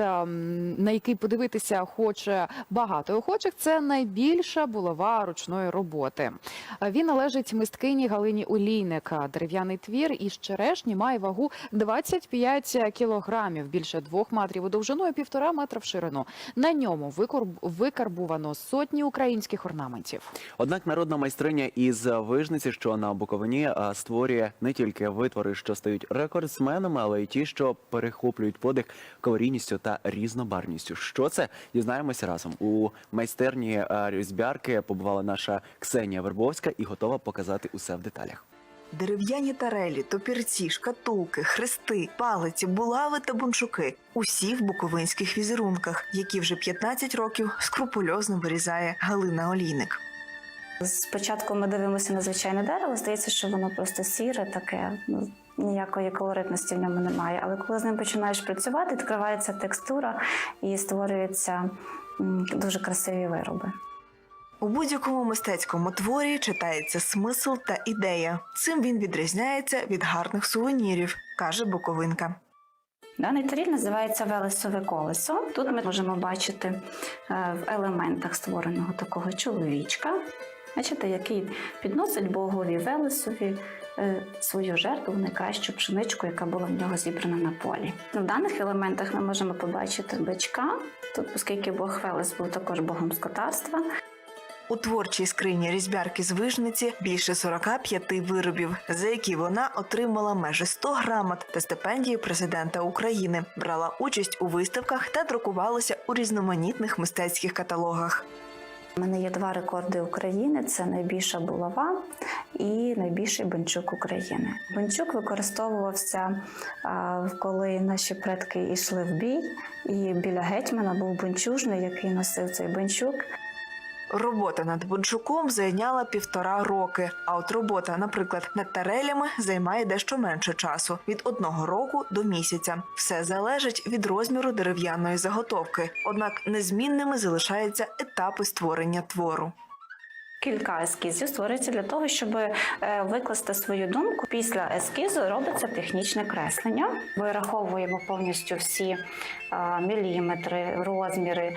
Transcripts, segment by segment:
ем, на який подивитися хоче багато охочих. Це найбільша булава ручної роботи. Е, Він належить мисткині Галині Олійник. Дерев'яний твір із черешні має вагу 25 кілограмів, більше двох метрів у довжину і півтора метра в ширину. На ньому викарбувано сотні українських орнаментів. Однак народна майстриня із вижниці, що на Буковині, створює не тільки витвори, що стають рекордсменами, але й ті, що перехоплюють подих калорійністю та різнобарністю. Що це дізнаємося разом у майстерні а, різьбярки. Побувала наша Ксенія Вербовська і готова показати усе в деталях. Дерев'яні тарелі, топірці, шкатулки, хрести, палиці, булави та бунчуки усі в буковинських візерунках, які вже 15 років скрупульозно вирізає Галина Олійник. Спочатку ми дивимося на звичайне дерево, здається, що воно просто сіре, таке, ну, ніякої колоритності в ньому немає. Але коли з ним починаєш працювати, відкривається текстура і створюються дуже красиві вироби. У будь-якому мистецькому творі читається смисл та ідея. Цим він відрізняється від гарних сувенірів, каже Буковинка. Даний таріль називається велесове колесо. Тут ми можемо бачити е, в елементах створеного такого чоловічка, бачите, який підносить Богові Велесові е, свою жертву, найкращу пшеничку, яка була в нього зібрана на полі. В даних елементах ми можемо побачити бичка, тут, оскільки Бог Велес був також богом скотарства, У творчій скрині різьбярки з вижниці більше 45 виробів, за які вона отримала майже 100 грамот та стипендію президента України, брала участь у виставках та друкувалася у різноманітних мистецьких каталогах. Мене є два рекорди України: це найбільша булава і найбільший бенчук України. Бенчук використовувався, а, коли наші предки йшли в бій, і біля гетьмана був бенчужний, який носив цей бенчук. Робота над бунчуком зайняла півтора роки. А от робота, наприклад, над тарелями займає дещо менше часу від одного року до місяця. Все залежить від розміру дерев'яної заготовки. Однак незмінними залишаються етапи створення твору. Кілька ескізів створюється для того, щоб е, викласти свою думку. Після ескізу робиться технічне креслення. Вираховуємо повністю всі е, міліметри, розміри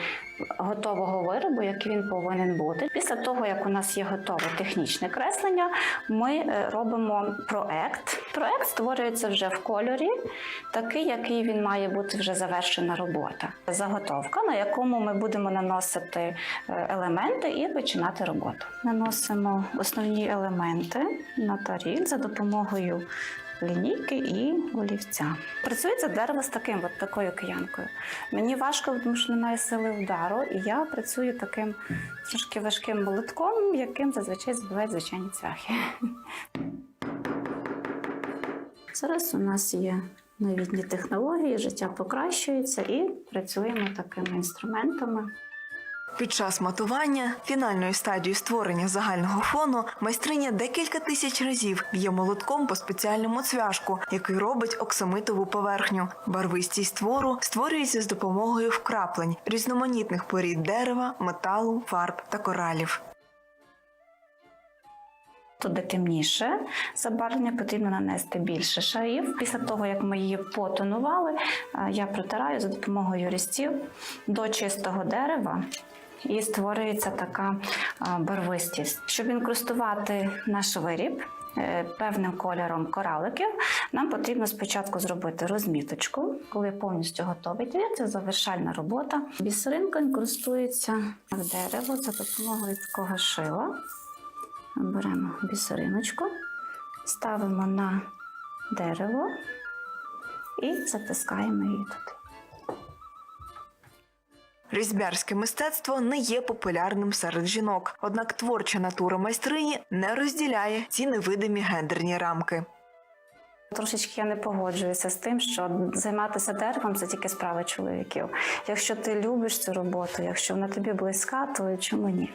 готового виробу, який він повинен бути. Після того, як у нас є готове технічне креслення, ми е, робимо проект. Проект створюється вже в кольорі, такий, який він має бути вже завершена робота. Заготовка, на якому ми будемо наносити е, елементи і починати роботу. Наносимо основні елементи на таріль за допомогою лінійки і олівця. Працюється дерево з таким, от такою киянкою. Мені важко, тому що немає сили удару, і я працюю таким трошки важким молотком, яким зазвичай збивають звичайні цвяхи. Зараз у нас є новітні технології, життя покращується і працюємо такими інструментами. Під час матування, фінальною стадією створення загального фону, майстриня декілька тисяч разів б'є молотком по спеціальному цвяшку, який робить оксамитову поверхню. Барвистість твору створюється з допомогою вкраплень різноманітних порід дерева, металу, фарб та коралів. Тут де темніше забарвлення потрібно нанести більше шарів. Після того, як ми її потонували, е, я протираю за допомогою різців до чистого дерева. І створюється така е, барвистість. Щоб інкрустувати наш виріб е, певним кольором кораликів, нам потрібно спочатку зробити розміточку. Коли повністю готовий це завершальна робота. Бісеринка інкрустується в дерево за допомогою такого шила. Беремо бісериночку, ставимо на дерево і затискаємо її туди. Різьбярське мистецтво не є популярним серед жінок, однак творча натура майстрині не розділяє ці невидимі гендерні рамки. Трошечки я не погоджуюся з тим, що займатися деревом це тільки справа чоловіків. Якщо ти любиш цю роботу, якщо вона тобі близька, то чому ні?